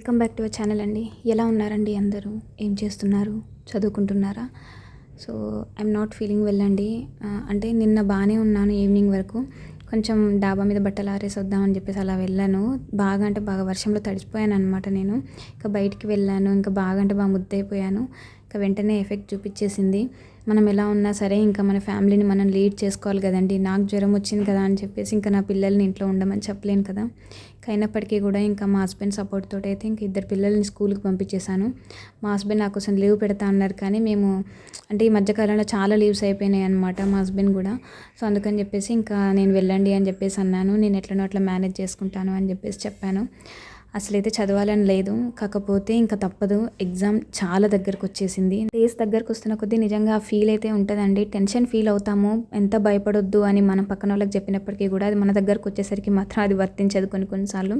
Welcome back to our channel అండి. ఎలా ఉన్నారండి అందరూ? ఏం చేస్తున్నారు? చదువుకుంటున్నారా? So I'm not feeling well అండి. అంటే నిన్న బాగానే ఉన్నాను ఈవినింగ్ వరకు. కొంచెం డాబా మీద బట్టలు ఆరేసి వద్దామని చెప్పేసి అలా వెళ్ళాను. బాగా అంటే బాగా వర్షంలో తడిచిపోయాను అనమాట నేను. ఇంకా బయటికి వెళ్ళాను. ఇంకా బాగా అంటే బాగా ముద్దయిపోయాను. ఇంకా వెంటనే ఎఫెక్ట్ చూపించేసింది. మనం ఎలా ఉన్నా సరే ఇంకా మన ఫ్యామిలీని మనం లీడ్ చేసుకోవాలి కదండి. నాకు జ్వరం వచ్చింది కదా అని చెప్పేసి ఇంకా నా పిల్లల్ని ఇంట్లో ఉండమని చెప్పలేను కదా. అయినప్పటికీ కూడా ఇంకా మా హస్బెండ్ సపోర్ట్ తోటి అయితే ఇంకా ఇద్దరు పిల్లల్ని స్కూల్కి పంపించేశాను. మా హస్బెండ్ నా కోసం లీవ్ పెడతా అన్నారు కానీ మేము అంటే ఈ మధ్యకాలంలో చాలా లీవ్స్ అయిపోయినాయి అనమాట మా హస్బెండ్ కూడా. సో అందుకని చెప్పేసి ఇంకా నేను వెళ్ళండి అని చెప్పేసి అన్నాను. నేను ఎట్లనో అట్లా మేనేజ్ చేసుకుంటాను అని చెప్పేసి చెప్పాను. అసలైతే చదవాలని లేదు. కాకపోతే ఇంకా తప్పదు. ఎగ్జామ్ చాలా దగ్గరకు వచ్చేసింది. డేస్ దగ్గరకు వస్తున్న కొద్దీ నిజంగా ఆ ఫీల్ అయితే ఉంటుందండి. టెన్షన్ ఫీల్ అవుతాము. ఎంత భయపడొద్దు అని మనం పక్కన వాళ్ళకి చెప్పినప్పటికీ కూడా అది మన దగ్గరకు వచ్చేసరికి మాత్రం అది వర్తించదు కొన్ని కొన్నిసార్లు.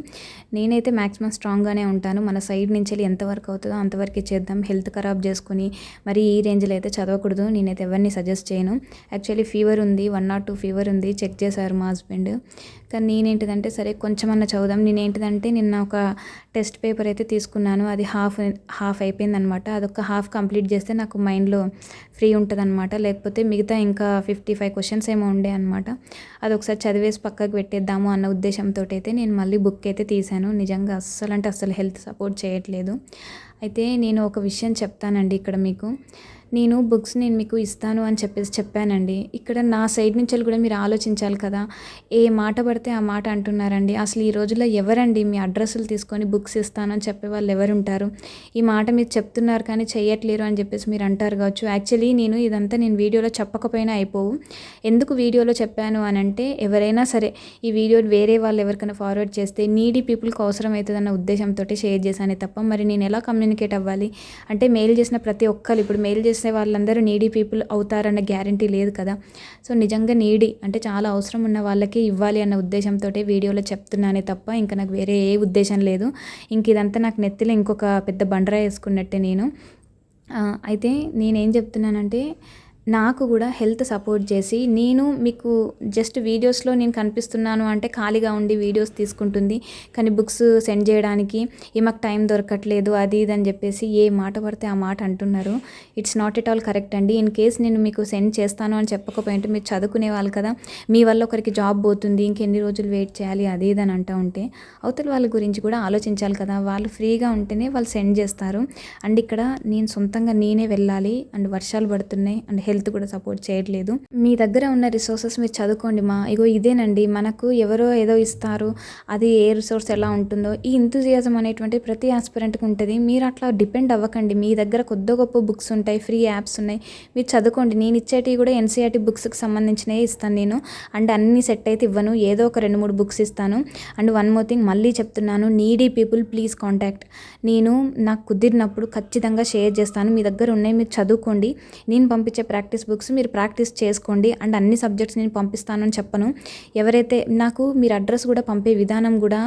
నేనైతే మ్యాక్సిమం స్ట్రాంగ్గానే ఉంటాను. మన సైడ్ నుంచి వెళ్ళి ఎంతవరకు అవుతుందో అంతవరకు చేద్దాం హెల్త్ ఖరాబ్ చేసుకుని మరి ఈ రేంజ్లో అయితే చదవకూడదు. నేనైతే ఎవరిని సజెస్ట్ చేయను. యాక్చువల్లీ ఫీవర్ ఉంది. వన్ నాట్ టూ ఫీవర్ ఉంది. చెక్ చేశారు మా హస్బెండ్ కానీ నేనేంటిదంటే సరే కొంచెమన్నా చదువుదాం. నేనేంటిదంటే నిన్న ఒక టెస్ట్ పేపర్ అయితే తీసుకున్నాను. అది హాఫ్ హాఫ్ అయిపోయిందనమాట. అదొక హాఫ్ కంప్లీట్ చేస్తే నాకు మైండ్లో ఫ్రీ ఉంటుంది అనమాట లేకపోతే మిగతా ఇంకా ఫిఫ్టీ ఫైవ్ క్వశ్చన్స్ ఏమో ఉండే అనమాట. అది ఒకసారి చదివేసి పక్కకు పెట్టేద్దాము అన్న ఉద్దేశంతో అయితే నేను మళ్ళీ బుక్ అయితే తీశాను. నిజంగా అస్సలు అంటే అస్సలు హెల్త్ సపోర్ట్ చేయట్లేదు. అయితే నేను ఒక విషయం చెప్తానండి ఇక్కడ మీకు. నేను బుక్స్ నేను మీకు ఇస్తాను అని చెప్పేసి చెప్పానండి. ఇక్కడ నా సైడ్ నుంచి కూడా మీరు ఆలోచించాలి కదా. ఏ మాట పడితే ఆ మాట అంటున్నారండి. అసలు ఈ రోజుల్లో ఎవరండి మీ అడ్రస్లు తీసుకొని బుక్స్ ఇస్తాను అని చెప్పే వాళ్ళు ఎవరు ఉంటారు ఈ మాట మీరు చెప్తున్నారు కానీ చేయట్లేరు అని చెప్పేసి మీరు అంటారు కావచ్చు. యాక్చువల్లీ నేను ఇదంతా నేను వీడియోలో చెప్పకపోయినా అయిపోవు. ఎందుకు వీడియోలో చెప్పాను అని అంటే ఎవరైనా సరే ఈ వీడియో వేరే వాళ్ళు ఎవరికైనా ఫార్వర్డ్ చేస్తే నీడీ పీపుల్కి అవసరం అవుతుందన్న ఉద్దేశంతో షేర్ చేశానే తప్ప మరి నేను ఎలా కమ్యూనికేట్ కమ్యూనికేట్ అవ్వాలి. అంటే మెయిల్ చేసిన ప్రతి ఒక్కరు ఇప్పుడు మెయిల్ చేసే వాళ్ళందరూ నీడీ పీపుల్ అవుతారన్న గ్యారంటీ లేదు కదా. సో నిజంగా నీడీ అంటే చాలా అవసరం ఉన్న వాళ్ళకి ఇవ్వాలి అన్న ఉద్దేశంతో వీడియోలో చెప్తున్నానే తప్ప ఇంకా నాకు వేరే ఏ ఉద్దేశం లేదు. ఇంక ఇదంతా నాకు నెత్తిలో ఇంకొక పెద్ద బండరా వేసుకున్నట్టే నేను. అయితే నేనేం చెప్తున్నానంటే నాకు కూడా హెల్త్ సపోర్ట్ చేసి నేను మీకు జస్ట్ వీడియోస్లో నేను కనిపిస్తున్నాను అంటే ఖాళీగా ఉండి వీడియోస్ తీసుకుంటుంది కానీ బుక్స్ సెండ్ చేయడానికి ఏ మాకు టైం దొరకట్లేదు అది ఇది అని చెప్పేసి ఏ మాట పడితే ఆ మాట అంటున్నారు. It's not at all correct అండి. ఇన్ కేస్ నేను మీకు సెండ్ చేస్తాను అని చెప్పకపోయింటే మీరు చదువుకునే వాళ్ళు కదా మీ వల్ల ఒకరికి జాబ్ పోతుంది ఇంకెన్ని రోజులు వెయిట్ చేయాలి అది ఇది అని అంటూ ఉంటే అవతల వాళ్ళ గురించి కూడా ఆలోచించాలి కదా. వాళ్ళు ఫ్రీగా ఉంటేనే వాళ్ళు సెండ్ చేస్తారు. అండ్ ఇక్కడ నేను సొంతంగా నేనే వెళ్ళాలి అండ్ వర్షాలు పడుతున్నాయి అండ్ హెల్త్ కూడా సపోర్ట్ చేయట్లేదు. మీ దగ్గర ఉన్న రిసోర్సెస్ మీరు చదువుకోండి మా. ఇగో ఇదేనండి. మనకు ఎవరో ఏదో ఇస్తారు. అది ఏ రిసోర్స్ ఎలా ఉంటుందో. ఈ ఇంతజియాజం అనేటువంటి ప్రతి ఆస్పిరెంట్కి ఉంటుంది. మీరు అట్లా డిపెండ్ అవ్వకండి. మీ దగ్గర కొద్ది గొప్ప బుక్స్ ఉంటాయి. ఫ్రీ యాప్స్ ఉన్నాయి. మీరు చదువుకోండి. నేను ఇచ్చేటివి కూడా ఎన్సీఆర్టీ బుక్స్కి సంబంధించినవి ఇస్తాను నేను. అండ్ అన్ని సెట్ అయితే ఇవ్వను. ఏదో ఒక రెండు మూడు బుక్స్ ఇస్తాను. అండ్ వన్ మోర్ థింగ్ మళ్ళీ చెప్తున్నాను. నీడీ పీపుల్ ప్లీజ్ కాంటాక్ట్ నేను నాకు కుదిరినప్పుడు ఖచ్చితంగా షేర్ చేస్తాను. మీ దగ్గర ఉన్నాయి. మీరు చదువుకోండి. నేను పంపించే ప్రాక్టీస్ ప్రాక్టీస్ బుక్స్ మీరు ప్రాక్టీస్ చేసుకోండి అండ్ అన్ని సబ్జెక్ట్స్ నేను పంపిస్తానని చెప్పను. ఎవరైతే నాకు మీరు అడ్రస్ కూడా పంపే విధానం కూడా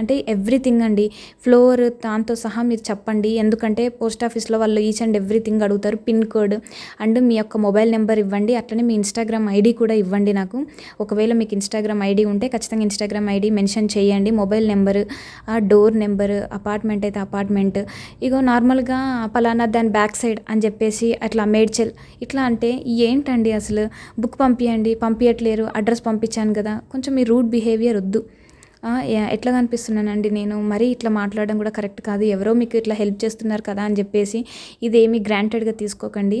అంటే ఎవ్రీథింగ్ అండి. ఫ్లోర్ దాంతో సహా మీరు చెప్పండి. ఎందుకంటే పోస్ట్ ఆఫీస్లో వాళ్ళు ఈచ్ అండ్ ఎవ్రీథింగ్ అడుగుతారు. పిన్ కోడ్ అండ్ మీ యొక్క మొబైల్ నెంబర్ ఇవ్వండి. అట్లనే మీ ఇన్స్టాగ్రామ్ ఐడి కూడా ఇవ్వండి నాకు. ఒకవేళ మీకు ఇన్స్టాగ్రామ్ ఐడి ఉంటే ఖచ్చితంగా ఇన్స్టాగ్రామ్ ఐడి మెన్షన్ చేయండి. మొబైల్ నెంబర్ ఆ డోర్ నెంబర్ అపార్ట్మెంట్ అయితే అపార్ట్మెంట్. ఇగో నార్మల్గా పలానా దాని బ్యాక్ సైడ్ అని చెప్పేసి అట్లా మేడ్చల్ ఇట్లా అంటే ఏంటండి అసలు? బుక్ పంపించండి పంపించట్లేరు అడ్రస్ పంపించాను కదా. కొంచెం మీ రూట్ బిహేవియర్ వద్దు. ఎట్లా కనిపిస్తున్నానండి నేను? మరీ ఇట్లా మాట్లాడడం కూడా కరెక్ట్ కాదు. ఎవరో మీకు ఇట్లా హెల్ప్ చేస్తున్నారు కదా అని చెప్పేసి ఇదేమి గ్రాంటెడ్గా తీసుకోకండి.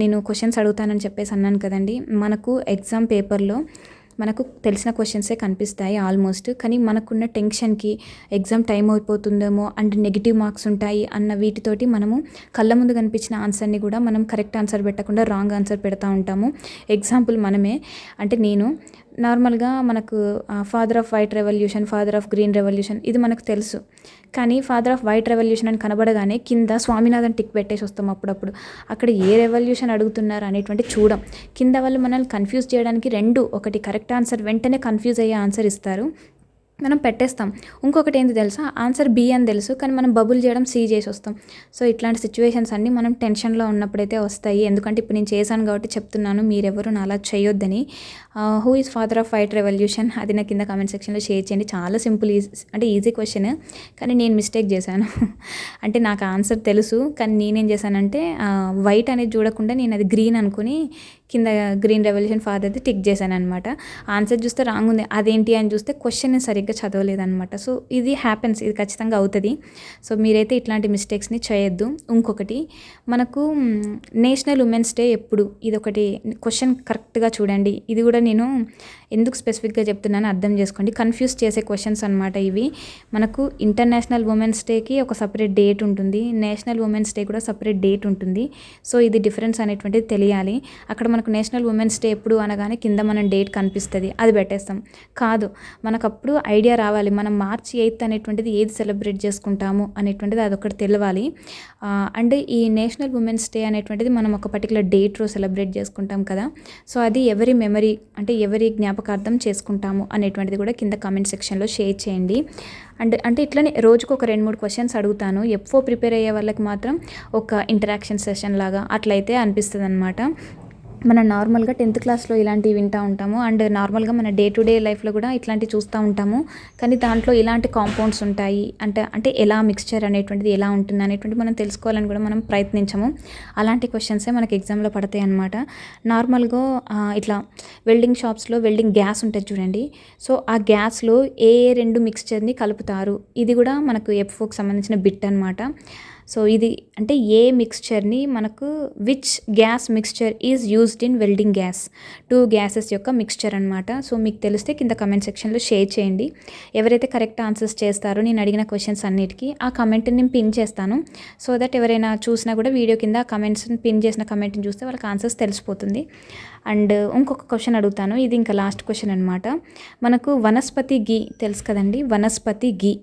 నేను క్వశ్చన్స్ అడుగుతానని చెప్పేసి అన్నాను కదండి. మనకు ఎగ్జామ్ పేపర్లో మనకు తెలిసిన క్వశ్చన్సే కనిపిస్తాయి ఆల్మోస్ట్ కానీ మనకున్న టెన్షన్కి ఎగ్జామ్ టైం అయిపోతుందేమో అండ్ నెగిటివ్ మార్క్స్ ఉంటాయి అన్న వీటితోటి మనము కళ్ళ ముందు కనిపించిన ఆన్సర్ని కూడా మనం కరెక్ట్ ఆన్సర్ పెట్టకుండా రాంగ్ ఆన్సర్ పెడతా ఉంటాము. ఎగ్జాంపుల్ మనమే. అంటే నేను నార్మల్గా మనకు father of white revolution father of green revolution ఇది మనకు తెలుసు. కానీ ఫాదర్ ఆఫ్ వైట్ రెవల్యూషన్ అని కనబడగానే కింద స్వామినాథన్ టిక్ పెట్టేసి వస్తాం అప్పుడప్పుడు. అక్కడ ఏ రెవల్యూషన్ అడుగుతున్నారు అనేటువంటి చూడం. కింద వాళ్ళు మనల్ని కన్ఫ్యూజ్ చేయడానికి రెండు ఒకటి కరెక్ట్ ఆన్సర్ వెంటనే కన్ఫ్యూజ్ అయ్యే ఆన్సర్ ఇస్తారు. మనం పెట్టేస్తాం. ఇంకొకటి ఏంటి తెలుసా? ఆన్సర్ బి అని తెలుసు కానీ మనం బబుల్ చేయడం సి చేసి వస్తాం. సో ఇట్లాంటి సిచ్యువేషన్స్ అన్నీ మనం టెన్షన్లో ఉన్నప్పుడైతే వస్తాయి. ఎందుకంటే ఇప్పుడు నేను చేశాను కాబట్టి చెప్తున్నాను మీరెవరు నా అలా చేయొద్దని. Who is father of fight revolution అది నా కింద కామెంట్ సెక్షన్లో షేర్ చేయండి. చాలా సింపుల్ ఈజీ అంటే ఈజీ క్వశ్చన్ కానీ నేను మిస్టేక్ చేశాను. అంటే నాకు ఆన్సర్ తెలుసు కానీ నేనేం చేశానంటే వైట్ అనేది చూడకుండా నేను అది గ్రీన్ అనుకుని కింద గ్రీన్ రెవల్యూషన్ ఫాదర్ అయితే టిక్ చేశాను అనమాట ఆన్సర్ చూస్తే రాంగ్ ఉంది అదేంటి అని చూస్తే క్వశ్చన్ నేను సరిగ్గా చదవలేదనమాట సో ఇది హ్యాపెన్స్ ఇది ఖచ్చితంగా అవుతుంది. సో మీరైతే ఇట్లాంటి మిస్టేక్స్ని చేయొద్దు. ఇంకొకటి మనకు నేషనల్ ఉమెన్స్ డే ఎప్పుడు? ఇది ఒకటి క్వశ్చన్ కరెక్ట్గా చూడండి. ఇది కూడా నేను ఎందుకు స్పెసిఫిక్గా చెప్తున్నాను అర్థం చేసుకోండి. కన్ఫ్యూజ్ చేసే క్వశ్చన్స్ అనమాట ఇవి. మనకు ఇంటర్నేషనల్ ఉమెన్స్ డేకి ఒక సపరేట్ డేట్ ఉంటుంది. నేషనల్ ఉమెన్స్ డే కూడా సపరేట్ డేట్ ఉంటుంది. సో ఇది డిఫరెన్స్ అనేటువంటిది తెలియాలి. అక్కడ మనకు నేషనల్ ఉమెన్స్ డే ఎప్పుడు అనగానే కింద మనం డేట్ కనిపిస్తుంది అది పెట్టేస్తాం. కాదు మనకు అప్పుడు ఐడియా రావాలి. మనం మార్చి ఎయిత్ అనేటువంటిది ఏది సెలబ్రేట్ చేసుకుంటాము అనేటువంటిది అదొకటి తెలవాలి. అండ్ ఈ నేషనల్ ఉమెన్స్ డే అనేటువంటిది మనం ఒక పర్టికులర్ డేట్ రోజు సెలబ్రేట్ చేసుకుంటాం కదా. సో అది ఎవరి మెమరీ అంటే ఎవరి జ్ఞాపకార్థం చేసుకుంటాము అనేటువంటిది కూడా కింద కామెంట్ సెక్షన్లో షేర్ చేయండి. అండ్ అంటే ఇట్లనే రోజుకు ఒక రెండు మూడు క్వశ్చన్స్ అడుగుతాను. ఎఫ్ఓ ప్రిపేర్ అయ్యే వాళ్ళకి మాత్రం ఒక ఇంటరాక్షన్ సెషన్ లాగా అట్లయితే అనిపిస్తుంది అనమాట మనం నార్మల్గా టెన్త్ క్లాస్లో ఇలాంటివి వింటూ ఉంటాము. అండ్ నార్మల్గా మన డే టు డే లైఫ్లో కూడా ఇట్లాంటివి చూస్తూ ఉంటాము. కానీ దాంట్లో ఇలాంటి కాంపౌండ్స్ ఉంటాయి. అంటే అంటే ఎలా మిక్స్చర్ అనేటువంటిది ఎలా ఉంటుంది అనేటువంటి మనం తెలుసుకోవాలని కూడా మనం ప్రయత్నించము. అలాంటి క్వశ్చన్సే మనకి ఎగ్జామ్లో పడతాయి అనమాట నార్మల్గా ఇట్లా వెల్డింగ్ షాప్స్లో వెల్డింగ్ గ్యాస్ ఉంటుంది చూడండి. సో ఆ గ్యాస్లో ఏ రెండు మిక్స్చర్ని కలుపుతారు. ఇది కూడా మనకు ఎఫ్ఓకి సంబంధించిన బిట్ అనమాట సో ఇది అంటే ఏ మిక్స్చర్ని మనకు which gas mixture is used in welding gas two gases యొక్క మిక్స్చర్ అనమాట సో మీకు తెలిస్తే కింద కమెంట్ సెక్షన్లో షేర్ చేయండి. ఎవరైతే కరెక్ట్ ఆన్సర్స్ చేస్తారో నేను అడిగిన క్వశ్చన్స్ అన్నిటికీ ఆ కమెంట్ని నేను పిన్ చేస్తాను. సో దట్ ఎవరైనా చూసినా కూడా వీడియో కింద కమెంట్స్ని పిన్ చేసిన కమెంట్ని చూస్తే వాళ్ళకి ఆన్సర్స్ తెలిసిపోతుంది. అండ్ ఇంకొక క్వశ్చన్ అడుగుతాను. ఇది ఇంకా లాస్ట్ క్వశ్చన్ అనమాట మనకు వనస్పతి గీ తెలుసు కదండి? వనస్పతి గీ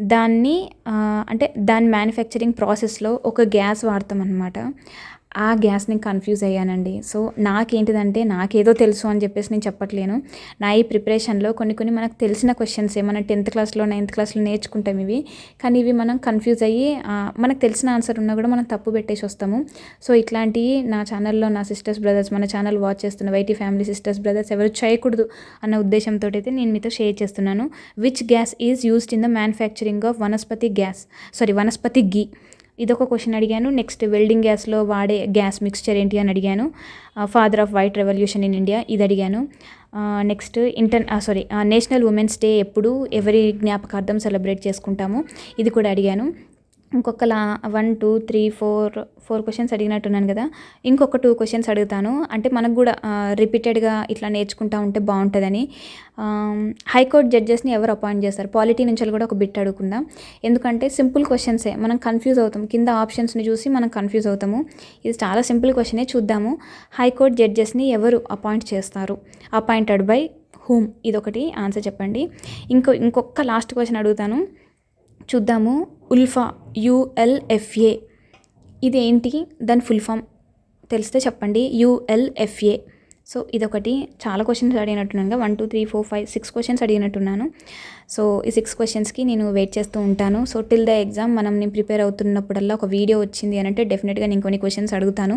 దాన్ని అంటే దాని మ్యానుఫ్యాక్చరింగ్ ప్రాసెస్లో ఒక గ్యాస్ వాడతాం అనమాట ఆ గ్యాస్ని కన్ఫ్యూజ్ అయ్యానండి. సో నాకేంటిదంటే నాకేదో తెలుసు అని చెప్పేసి నేను చెప్పట్లేను. నా ఈ ప్రిపరేషన్లో కొన్ని కొన్ని మనకు తెలిసిన క్వశ్చన్స్ మనం టెన్త్ క్లాస్లో నైన్త్ క్లాస్లో నేర్చుకుంటాం ఇవి. కానీ ఇవి మనం కన్ఫ్యూజ్ అయ్యి మనకు తెలిసిన ఆన్సర్ ఉన్నా కూడా మనం తప్పు పెట్టేసి వస్తాము. సో ఇట్లాంటివి నా ఛానల్లో నా సిస్టర్స్ బ్రదర్స్ మన ఛానల్ వాచ్ చేస్తున్న వైటీ ఫ్యామిలీ సిస్టర్స్ బ్రదర్స్ ఎవరు చేయకూడదు అన్న ఉద్దేశంతో అయితే నేను మీతో షేర్ చేస్తున్నాను. Which gas is used in the manufacturing of vanaspati gas sorry vanaspati ghee ఇదొక క్వశ్చన్ అడిగాను. నెక్స్ట్ వెల్డింగ్ గ్యాస్లో వాడే గ్యాస్ మిక్స్చర్ ఏంటి అని అడిగాను. Father of white revolution in India ఇది అడిగాను next inter sorry national women's day ఎప్పుడు ఎవరి జ్ఞాపకార్థం సెలబ్రేట్ చేసుకుంటాము? ఇది కూడా అడిగాను. ఇంకొకలా one two three four four questions అడిగినట్టున్నాను కదా. ఇంకొక టూ క్వశ్చన్స్ అడుగుతాను. అంటే మనకు కూడా రిపీటెడ్గా ఇట్లా నేర్చుకుంటూ ఉంటే బాగుంటుందని. హైకోర్టు జడ్జెస్ని ఎవరు అపాయింట్ చేస్తారు? పాలిటీ నుంచి కూడా ఒక బిట్ అడుగుకుందాం. ఎందుకంటే సింపుల్ క్వశ్చన్సే మనం కన్ఫ్యూజ్ అవుతాం. కింద ఆప్షన్స్ని చూసి మనం కన్ఫ్యూజ్ అవుతాము. ఇది చాలా సింపుల్ క్వశ్చనే చూద్దాము. హైకోర్టు జడ్జెస్ని ఎవరు అపాయింట్ చేస్తారు? అపాయింటెడ్ బై హూమ్ ఇదొకటి ఆన్సర్ చెప్పండి. ఇంకో ఇంకొక లాస్ట్ క్వశ్చన్ అడుగుతాను. చూద్దాము. ఉల్ఫా యుఎల్ఎఫ్ఏ ఇది ఏంటి దాని ఫుల్ ఫామ్ తెలిస్తే చెప్పండి. యుఎల్ఎఫ్ఏ సో ఇదొకటి. చాలా questions అడిగినట్టున్నాను one two three four five six questions అడిగినట్టున్నాను. So ఈ సిక్స్ క్వశ్చన్స్కి నేను వెయిట్ చేస్తూ ఉంటాను. సో టిల్ ద ఎగ్జామ్ మనం నేను ప్రిపేర్ అవుతున్నప్పుడల్లా ఒక వీడియో వచ్చింది అని అంటే డెఫినెట్గా నేను కొన్ని క్వశ్చన్స్ అడుగుతాను.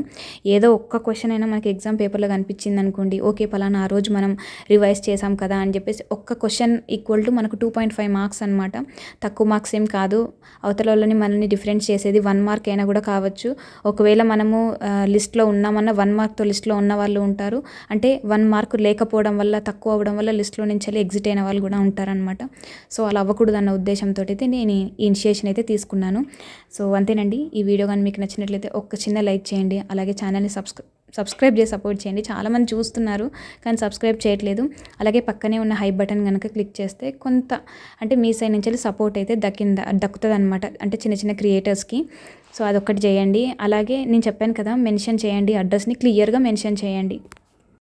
ఏదో ఒక్క క్వశ్చన్ అయినా మనకి ఎగ్జామ్ పేపర్లో కనిపించింది అనుకోండి ఓకే పలానా ఆ రోజు మనం రివైజ్ చేసాం కదా అని చెప్పేసి ఒక్క క్వశ్చన్ ఈక్వల్ టు మనకు టూ పాయింట్ ఫైవ్ మార్క్స్ అనమాట తక్కువ మార్క్స్ ఏం కాదు. అవతల వాళ్ళని మనల్ని డిఫరెన్స్ చేసేది వన్ మార్క్ అయినా కూడా కావచ్చు. ఒకవేళ మనము లిస్ట్లో ఉన్నామన్న వన్ మార్క్తో లిస్ట్లో ఉన్న వాళ్ళు ఉంటారు. అంటే వన్ మార్క్ లేకపోవడం వల్ల తక్కువ అవ్వడం వల్ల లిస్ట్లో నుంచి వెళ్ళి ఎగ్జిట్ అయిన వాళ్ళు కూడా ఉంటారనమాట సో అలా అవ్వకూడదు అన్న ఉద్దేశంతో అయితే నేను ఈ ఇనిషియేషన్ అయితే తీసుకున్నాను. సో అంతేనండి ఈ వీడియో కానీ మీకు నచ్చినట్లయితే ఒక చిన్న లైక్ చేయండి అలాగే ఛానల్ని సబ్స్క్రై సబ్స్క్రైబ్ చేసి సపోర్ట్ చేయండి. చాలామంది చూస్తున్నారు కానీ సబ్స్క్రైబ్ చేయట్లేదు. అలాగే పక్కనే ఉన్న హై బటన్ కనుక క్లిక్ చేస్తే కొంత అంటే మీ సైడ్ నుంచి సపోర్ట్ అయితే దక్కింద దక్కుతుంది అనమాట అంటే చిన్న చిన్న క్రియేటర్స్కి. సో అదొక్కటి చేయండి. అలాగే నేను చెప్పాను కదా మెన్షన్ చేయండి అడ్రస్ని క్లియర్గా మెన్షన్ చేయండి.